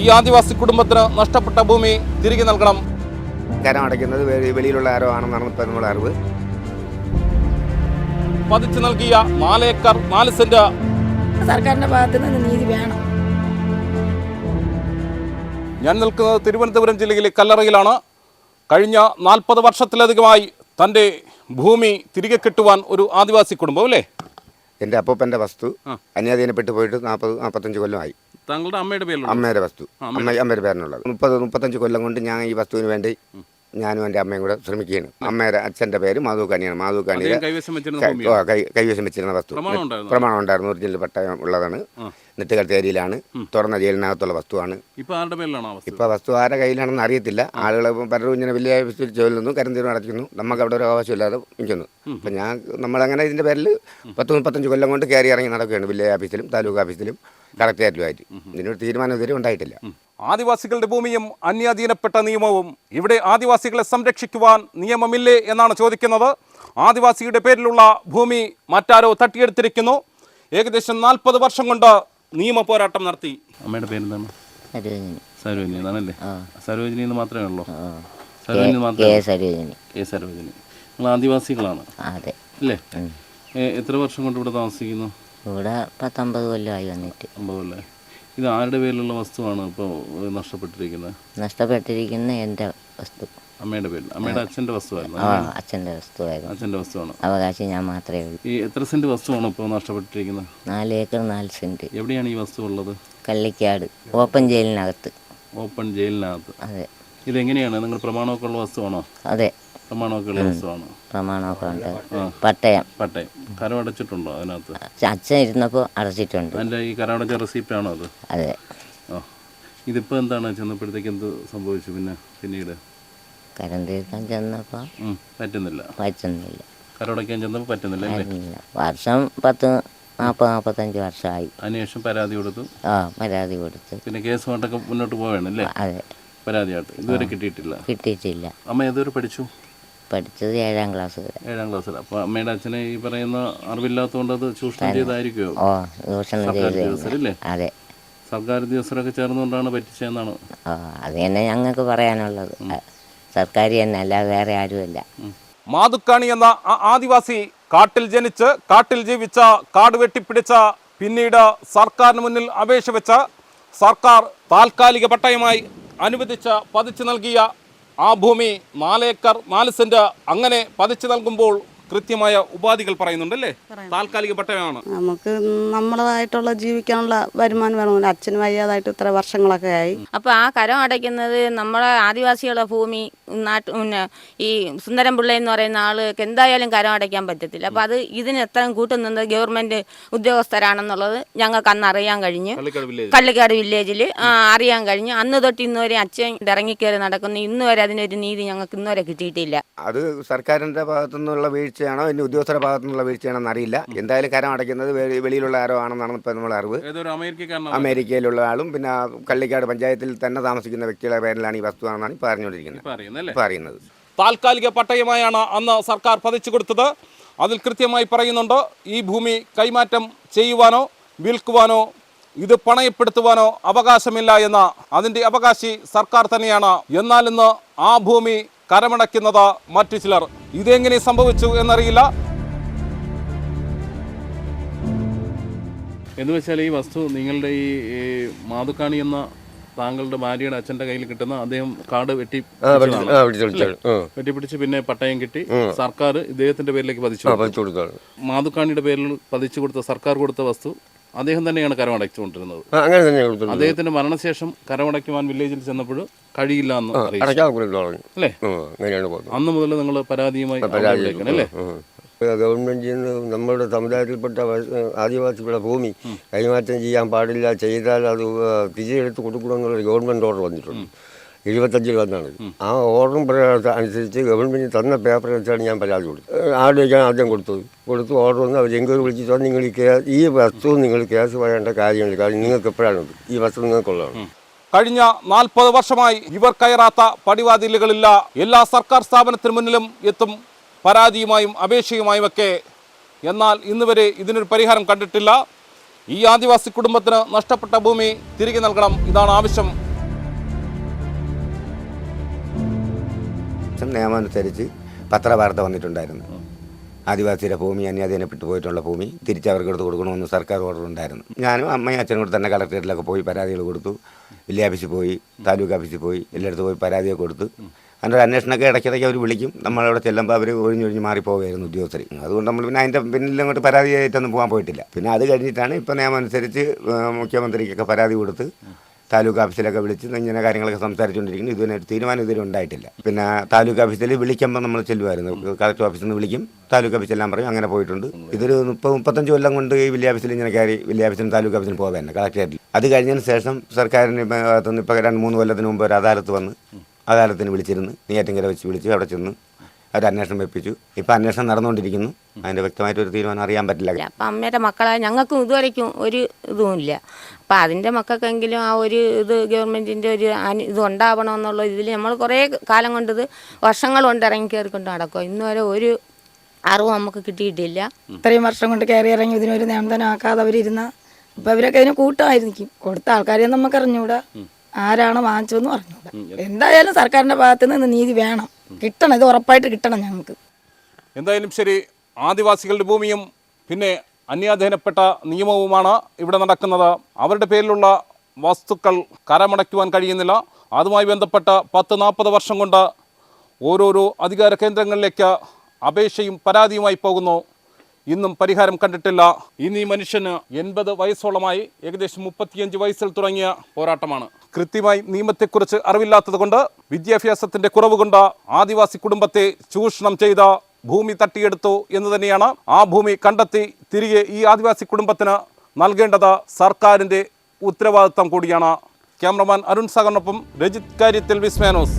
ഈ ആദിവാസി കുടുംബത്തിന് നഷ്ടപ്പെട്ട ഭൂമി തിരികെ നൽകണം. കരം അടയ്ക്കുന്നത് വെളിയിലുള്ള ആരോ ആണെന്നാണ് ഇപ്പം നമ്മുടെ അറിവ്. പതിച്ചു നൽകിയ നാല് ഏക്കർ നാല് സെന്റ്. സർക്കാരിന്റെ ഭാഗത്ത് നിന്ന് നീതി വേണം. ഞാൻ നിൽക്കുന്നത് തിരുവനന്തപുരം ജില്ലയിലെ കല്ലറയിലാണ്. കഴിഞ്ഞ നാൽപ്പത് വർഷത്തിലധികമായി തന്റെ ഭൂമി തിരികെ കിട്ടുവാൻ ഒരു ആദിവാസി കുടുംബം അല്ലേ? എന്റെ അപ്പൂപ്പന്റെ വസ്തു അന്യാധീനപ്പെട്ടു പോയിട്ട് നാൽപ്പത് നാൽപ്പത്തഞ്ച് കൊല്ലമായി താങ്കളുടെ അമ്മയുടെ പേരിലുള്ള അമ്മയുടെ വസ്തു. അമ്മ അമ്മയുടെ പേരിനുള്ളത്. മുപ്പത് മുപ്പത്തഞ്ച് കൊല്ലം കൊണ്ട് ഞാൻ ഈ വസ്തുവിന് വേണ്ടി ഞാനും എന്റെ അമ്മയും കൂടെ ശ്രമിക്കുകയാണ്. അമ്മയുടെ അച്ഛന്റെ പേര് മാധു കൈവശം വെച്ചിരുന്ന ഭൂമിയാണ്? കൈവശം വെച്ചിരുന്ന വസ്തു. പ്രമാണം ഉണ്ടായിരുന്നോ? ഒറിജിനൽ പട്ടയം ഉള്ളതാണ്. നെട്ടുകൽത്തേരിയിലാണ് തുറന്ന ജയിലിനകത്തുള്ള വസ്തുവാണ്. ഇപ്പൊ വസ്തു? ഇപ്പോൾ വസ്തു ആരുടെ കയ്യിലാണെന്ന് അറിയത്തില്ല. ആളുകൾ പലരും ഇങ്ങനെ വലിയ ഓഫീസിൽ ചോദിക്കുന്നു കരന്തീരം അടയ്ക്കുന്നു നമുക്ക് അവിടെ ഒരു അവകാശമില്ലാതെ നിൽക്കുന്നു. അപ്പം ഞാൻ നമ്മളങ്ങനെ ഇതിന്റെ പേരിൽ പത്ത് മുപ്പത്തഞ്ച് കൊല്ലം കൊണ്ട് കയറി ഇറങ്ങി നടക്കുകയാണ്. വില്ലേജ് ഓഫീസിലും താലൂക്ക് ഓഫീസിലും. കളക്ടറേറ്റിലുമായിട്ട്. ഇതിനൊരു തീരുമാനം ഇതുവരെ ഉണ്ടായിട്ടില്ല. ആദിവാസികളുടെ ഭൂമിയും അന്യാധീനപ്പെട്ട നിയമവും ഇവിടെ ആദിവാസികളെ സംരക്ഷിക്കുവാൻ നിയമമില്ലേ എന്നാണ് ചോദിക്കുന്നത്. ആദിവാസിയുടെ പേരിലുള്ള ഭൂമി മറ്റാരോ തട്ടിയെടുത്തിരിക്കുന്നു. ഏകദേശം നാൽപ്പത് വർഷം കൊണ്ട് നിയമ പോരാട്ടം നടത്തി. അമ്മയുടെ പേരെന്താണ്? സരോജിനി. സരോജിനി എന്നാണല്ലേ? ആ. സരോജിനി എന്ന് മാത്രമേ ഉള്ളൂ? സരോജിനി മാത്രമേ സരോജിനി. കെ സരോജിനി. നിങ്ങൾ ആദിവാസികളാണ്. അതെ. അല്ലേ? എത്ര വർഷം കൊണ്ട് ഇവിടെ താമസിക്കുന്നു? ഇവിടെ പത്തൊമ്പത് കൊല്ലമായി വന്നിട്ട്. അമ്പതല്ലേ ഇത് ആരുടെ പേരിലുള്ള വസ്തുവാണ് ഇപ്പോൾ നഷ്ടപ്പെട്ടിരിക്കുന്നത്? നഷ്ടപ്പെട്ടിരിക്കുന്ന എന്റെ വസ്തു. അമ്മയുടെ പേരിൽ. അമ്മയുടെ അച്ഛന്റെ വസ്തുവായിരുന്നു ആ അച്ഛന്റെ വസ്തുവായിരുന്നു. അച്ഛന്റെ വസ്തുവാണ്. അവകാശം ഞാൻ മാത്രമേ ഉള്ളൂ. ഈ എത്ര സെന്റ് വസ്തുവാണ് ഇപ്പോൾ നഷ്ടപ്പെട്ടിരിക്കുന്നത്? നാല് ഏക്കർ നാല് സെന്റ് എവിടെയാണ് ഈ വസ്തു ഉള്ളത്? കള്ളിക്കാട് ഓപ്പൺ ജയിലിനകത്ത്. ഓപ്പൺ ജയിലിനകത്ത്. അതെ. ഇതെങ്ങനെയാണ്? നിങ്ങൾ പ്രമാണമൊക്കെ ഉള്ള വസ്തുവാണോ? അതെ. പ്രമാണമൊക്കെ ഉള്ള വസ്തുവാണ് പ്രമാണമൊക്കെ ഉണ്ട്. പട്ടയം. പട്ടയം. കരം അടച്ചിട്ടുണ്ടോ അതിനകത്ത്? അച്ഛൻ ഇരുന്നപ്പോൾ അടച്ചിട്ടുണ്ട്. അതിന്റെ ഈ കരമടച്ച റെസിപ്റ്റാണോ അത്? അതെ. ആ. ഇതിപ്പോൾ എന്താണ് ചെന്നപ്പോഴത്തേക്ക് എന്ത് സംഭവിച്ചു പിന്നെ പിന്നീട്? കരം തീർക്കാൻ ചെന്നപ്പോൾ ഉം, പറ്റുന്നില്ല. പറ്റുന്നില്ല. കരമടയ്ക്കാൻ ചെന്നപ്പോൾ പറ്റുന്നില്ല അല്ലേ? പറ്റുന്നില്ല. വർഷം പത്ത് നാൽപ്പത് നാൽപ്പത്തഞ്ച് വർഷമായി. അതിനുശേഷം പരാതി കൊടുത്തു? ആ പരാതി കൊടുത്ത്. പിന്നെ കേസുമായിട്ടൊക്കെ മുന്നോട്ട് പോവുകയാണ് അല്ലേ? അതെ. പരാതിയായിട്ട്. ഇതുവരെ കിട്ടിയിട്ടില്ല. കിട്ടിയിട്ടില്ല. അമ്മ ഏതുവരെ പഠിച്ചു? പഠിച്ചത് ഏഴാം ക്ലാസ് വരെ. ഏഴാം വരെ. അപ്പോൾ അമ്മയുടെ അച്ഛനെ ഈ പറയുന്ന അറിവില്ലാത്തതുകൊണ്ട് അത് ചൂഷണം ചെയ്തായിരിക്കുമോ ഓ ദൂഷണം സർക്കാർ ചെയ്ത് അതെ. സർക്കാർ ഉദ്യോഗസ്ഥരൊക്കെ ചേർന്നുകൊണ്ടാണ് പറ്റിച്ചതെന്നാണ്? ആ അത് തന്നെ ഞങ്ങൾക്ക് പറയാനുള്ളത്. സർക്കാർ തന്നെ അല്ല വേറെ ആരുമല്ല. മാതുക്കാണി എന്ന ആ ആദിവാസി കാട്ടിൽ ജനിച്ച് കാട്ടിൽ ജീവിച്ച കാട് വെട്ടിപ്പിടിച്ച പിന്നീട് സർക്കാരിന് മുന്നിൽ അപേക്ഷ വെച്ച സർക്കാർ താൽക്കാലിക പട്ടയമായി അനുവദിച്ച പതിച്ചു നൽകിയ ആ ഭൂമി നാലേക്കർ നാല് സെന്റ് അങ്ങനെ പതിച്ചു നൽകുമ്പോൾ കൃത്യമായ ഉപാധികൾ പറയുന്നുണ്ടല്ലേ? താൽക്കാലിക പട്ടയമാണ് നമുക്ക് നമ്മളതായിട്ടുള്ള ജീവിക്കാനുള്ള വരുമാനം വേണമല്ലോ അച്ഛൻ വയ്യാതായിട്ട് ഇത്ര വർഷങ്ങളൊക്കെ ആയി. അപ്പോൾ ആ കരം അടയ്ക്കുന്നത് നമ്മളെ ആദിവാസികളുടെ ഭൂമി നാട്ടു പിന്നെ ഈ സുന്ദരം പിള്ള എന്ന് പറയുന്ന ആൾക്ക് എന്തായാലും കരം അടയ്ക്കാൻ പറ്റത്തില്ല. അപ്പോൾ അത് ഇതിന് എത്രയും കൂട്ടുന്നത് ഗവൺമെന്റ് ഉദ്യോഗസ്ഥരാണെന്നുള്ളത് ഞങ്ങൾക്ക് അന്ന് അറിയാൻ കഴിഞ്ഞു. കള്ളിക്കാട് വില്ലേജിൽ അറിയാൻ കഴിഞ്ഞു. അന്ന് തൊട്ട് ഇന്നുവരെ അച്ഛൻ ഇറങ്ങിക്കയറി നടക്കുന്നു. ഇന്നുവരെ അതിനൊരു നീതി ഞങ്ങൾക്ക് ഇന്നുവരെ കിട്ടിയിട്ടില്ല. അത് സർക്കാരിന്റെ ഭാഗത്തു നിന്നുള്ള വീഴ്ചയാണോ? ഇനി ഉദ്യോഗസ്ഥരുടെ ഭാഗത്തു നിന്നുള്ള വീഴ്ചയാണോ എന്നറിയില്ല എന്തായാലും കരം അടയ്ക്കുന്നത് വെളിയിലുള്ള ആരോ ആണെന്നാണ് ഇപ്പം നമ്മൾ അറിവ്. അമേരിക്കയിലുള്ള ആളും പിന്നെ കള്ളിക്കാട് പഞ്ചായത്തിൽ തന്നെ താമസിക്കുന്ന വ്യക്തിയുടെ പേരിലാണ് ഈ വസ്തു ആണെന്നാണ് ഇപ്പോൾ അറിഞ്ഞുകൊണ്ടിരിക്കുന്നത്. പറയുന്നത് താൽക്കാലിക പട്ടയമായാണ് അന്ന് സർക്കാർ പതിച്ചു കൊടുത്തത്. അതിൽ കൃത്യമായി പറയുന്നുണ്ട് ഈ ഭൂമി കൈമാറ്റം ചെയ്യുവാനോ വിൽക്കുവാനോ ഇത് പണയപ്പെടുത്തുവാനോ അവകാശമില്ല എന്ന. അതിന്റെ അവകാശി സർക്കാർ തന്നെയാണ്. എന്നാൽ ഇന്ന് ആ ഭൂമി കരമടയ്ക്കുന്നത് മറ്റു ചിലർ. ഇതെങ്ങനെ സംഭവിച്ചു എന്നറിയില്ല. എന്ന് വെച്ചാൽ ഈ വസ്തു നിങ്ങളുടെ ഈ മാതുക്കാണി എന്ന താങ്കളുടെ ഭാര്യയുടെ അച്ഛന്റെ കയ്യിൽ കിട്ടുന്ന അദ്ദേഹം കാർഡ് വെട്ടി വെട്ടിപ്പിടിച്ച് പിന്നെ പട്ടയം കിട്ടി. സർക്കാർ ഇദ്ദേഹത്തിന്റെ പേരിലേക്ക് പതിച്ചു മാതുക്കാണിയുടെ പേരിൽ പതിച്ചു കൊടുത്ത സർക്കാർ കൊടുത്ത വസ്തു അദ്ദേഹം തന്നെയാണ് കരമടച്ചുകൊണ്ടിരുന്നത് അങ്ങനെ തന്നെ അദ്ദേഹത്തിന്റെ മരണശേഷം കരമടയ്ക്കുവാൻ വില്ലേജിൽ ചെന്നപ്പോൾ കഴിയില്ല എന്ന് അല്ലേ? അന്ന് മുതൽ നിങ്ങൾ പരാതിയുമായി അല്ലേ? ഗവൺമെന്റിൽ നിന്ന് നമ്മുടെ സമുദായത്തിൽപ്പെട്ട ആദിവാസികളുടെ ഭൂമി കൈമാറ്റം ചെയ്യാൻ പാടില്ല ചെയ്താൽ അത് തിരിച്ചെടുത്ത് കൊടുക്കണമെന്നുള്ള ഗവൺമെന്റ് ഓർഡർ വന്നിട്ടുണ്ട്. എഴുപത്തഞ്ചിൽ വന്നാണ്. ആ ഓർഡറും പ്രകാരം അനുസരിച്ച് ഗവൺമെന്റ് തന്ന പേപ്പർ വെച്ചാണ് ഞാൻ പരാതി കൊടുത്തത്. ആരുടെയൊക്കെയാണ് ആദ്യം കൊടുത്തത് കൊടുത്ത് ഓർഡർ വന്ന് അവർ എങ്കിലും വിളിച്ചിട്ട് നിങ്ങൾ ഈ കേസ് ഈ വസ്തു നിങ്ങൾ കേസ് പറയേണ്ട കാര്യമില്ല. കാരണം നിങ്ങൾക്ക് എപ്പോഴാണ് ഈ വസ്തു നിങ്ങൾക്കുള്ളതാണ്. കഴിഞ്ഞ നാൽപ്പത് വർഷമായി ഇവർ കയറാത്ത പടിവാതിലുകളില്ല. എല്ലാ സർക്കാർ സ്ഥാപനത്തിന് മുന്നിലും എത്തും പരാതിയുമായും അപേക്ഷയുമായും ഒക്കെ. എന്നാൽ ഇന്ന് വരെ ഇതിനൊരു പരിഹാരം കണ്ടിട്ടില്ല. ഈ ആദിവാസി കുടുംബത്തിന് നഷ്ടപ്പെട്ട ഭൂമി തിരികെ നൽകണം. ഇതാണ് ആവശ്യം. ശേഷം നിയമമനുസരിച്ച് പത്രവാർത്ത വന്നിട്ടുണ്ടായിരുന്നു. ആദിവാസിയുടെ ഭൂമി അന്യാധീനപ്പെട്ടു പോയിട്ടുള്ള ഭൂമി തിരിച്ചവർക്കെടുത്ത് കൊടുക്കണമെന്ന് സർക്കാർ ഓർഡർ ഉണ്ടായിരുന്നു. ഞാനും അമ്മയും അച്ഛനും കൂടെ തന്നെ കളക്ടറേറ്റിലൊക്കെ പോയി പരാതികൾ കൊടുത്തു. വില്ലേജ് ഓഫീസിൽ പോയി താലൂക്ക് ഓഫീസിൽ പോയി എല്ലായിടത്ത് പോയി പരാതിയൊക്കെ കൊടുത്തു. അതിന്റെ ഒരു അന്വേഷണമൊക്കെ ഇടയ്ക്കിടയ്ക്ക് അവർ വിളിക്കും. നമ്മളവിടെ ചെല്ലുമ്പോൾ അവർ ഒഴിഞ്ഞൊഴിഞ്ഞ് മാറിപ്പോവുകയായിരുന്നു ഉദ്യോഗസ്ഥർ അതുകൊണ്ട് നമ്മൾ പിന്നെ അതിന്റെ പിന്നിൽ അങ്ങോട്ട് പരാതിയായിട്ടൊന്നും പോകാൻ പോയിട്ടില്ല. പിന്നെ അത് കഴിഞ്ഞിട്ടാണ് ഇപ്പോൾ നിയമം അനുസരിച്ച് മുഖ്യമന്ത്രിക്കൊക്കെ പരാതി കൊടുത്ത് താലൂക്ക് ഓഫീസിലൊക്കെ വിളിച്ച് ഇങ്ങനെ കാര്യങ്ങളൊക്കെ സംസാരിച്ചുകൊണ്ടിരിക്കുന്നു. ഇതുവരെ ഒരു തീരുമാനം ഇതുവരെ ഉണ്ടായിട്ടില്ല. പിന്നെ താലൂക്ക് ഓഫീസിൽ വിളിക്കുമ്പോൾ നമ്മൾ ചെല്ലുമായിരുന്നു. കളക്ടർ ഓഫീസിൽ നിന്ന് വിളിക്കും. താലൂക്ക് ഓഫീസെല്ലാം പറയും. അങ്ങനെ പോയിട്ടുണ്ട്. ഇതൊരു മുപ്പത് മുപ്പത്തഞ്ച് കൊല്ലം കൊണ്ട് ഈ വില്ലേജ് ഓഫീസിൽ ഇങ്ങനെ കയറി വില്ലേജ് ഓഫീസിനും താലൂക്ക് ഓഫീസിനും പോകാൻ കളക്ടറേറ്റിൽ. അത് കഴിഞ്ഞതിന് ശേഷം സർക്കാരിന് ഭാഗത്തുനിന്ന് ഇപ്പോൾ രണ്ട് മൂന്ന് കൊല്ലത്തിന് മുമ്പ് ഒരു അദാലത്ത് വന്ന് അദാലത്തിന് വിളിച്ചിരുന്നു. നെയ്യാറ്റിങ്കര വെച്ച് വിളിച്ച് അവിടെ ചെന്ന് അവർ അന്വേഷണം വെപ്പിച്ചു. ഇപ്പം അന്വേഷണം നടന്നുകൊണ്ടിരിക്കുന്നു. അതിന്റെ വ്യക്തമായിട്ട് ഒരു തീരുമാനം അറിയാൻ പറ്റില്ല. അപ്പൊ അമ്മയുടെ മക്കളെ ഞങ്ങൾക്കും ഇതുവരയ്ക്കും ഒരു ഇതുമില്ല അപ്പം അതിന്റെ മക്കൾക്കെങ്കിലും ആ ഒരു ഇത് ഗവൺമെന്റിന്റെ ഒരു അനു ഇത് ഉണ്ടാവണമെന്നുള്ള ഇതിൽ നമ്മൾ കുറേ കാലം കൊണ്ടത് വർഷങ്ങൾ കൊണ്ട് ഇറങ്ങി കയറിക്കൊണ്ട് നടക്കും ഇന്ന് വരെ ഒരു അറിവ് നമുക്ക് കിട്ടിയിട്ടില്ല. ഇത്രയും വർഷം കൊണ്ട് കയറി ഇറങ്ങി ഇതിനൊരു നിയന്ത്രണമാക്കാതെ ആക്കാതെ അവരിരുന്ന അപ്പൊ അവരൊക്കെ അതിന് കൂട്ടമായിരിക്കും കൊടുത്ത ആൾക്കാരെ നമുക്ക് അറിഞ്ഞൂടാ. ആരാണ് വാങ്ങിച്ചതെന്ന് അറിഞ്ഞൂടാ. എന്തായാലും സർക്കാരിന്റെ ഭാഗത്ത് നിന്ന് നീതി വേണം. കിട്ടണം ഇത് ഉറപ്പായിട്ട് കിട്ടണം ഞങ്ങൾക്ക്. എന്തായാലും ശരി ആദിവാസികളുടെ ഭൂമിയും പിന്നെ അന്യാധീനപ്പെട്ട നിയമവുമാണ് ഇവിടെ നടക്കുന്നത്. അവരുടെ പേരിലുള്ള വസ്തുക്കൾ കരമടയ്ക്കുവാൻ കഴിയുന്നില്ല. അതുമായി ബന്ധപ്പെട്ട പത്ത് നാൽപ്പത് വർഷം കൊണ്ട് ഓരോരോ അധികാര കേന്ദ്രങ്ങളിലേക്ക് അപേക്ഷയും പരാതിയുമായി പോകുന്നു. ഇന്നും പരിഹാരം കണ്ടിട്ടില്ല. ഇന്ന് ഈ മനുഷ്യന് എൺപത് വയസ്സോളമായി ഏകദേശം മുപ്പത്തിയഞ്ച് വയസ്സിൽ തുടങ്ങിയ പോരാട്ടമാണ്. കൃത്യമായി നിയമത്തെക്കുറിച്ച് അറിവില്ലാത്തത് കൊണ്ട് വിദ്യാഭ്യാസത്തിന്റെ കുറവ് കൊണ്ട് ആദിവാസി കുടുംബത്തെ ചൂഷണം ചെയ്ത ഭൂമി തട്ടിയെടുത്തു എന്ന് തന്നെയാണ് ആ ഭൂമി കണ്ടെത്തി തിരികെ ഈ ആദിവാസി കുടുംബത്തിന് നൽകേണ്ടത് സർക്കാരിന്റെ ഉത്തരവാദിത്തം കൂടിയാണ്. ക്യാമറമാൻ അരുൺ സാഗറിനൊപ്പം രജിത് കാര്യത്തിൽ വിസ്മാനോസ്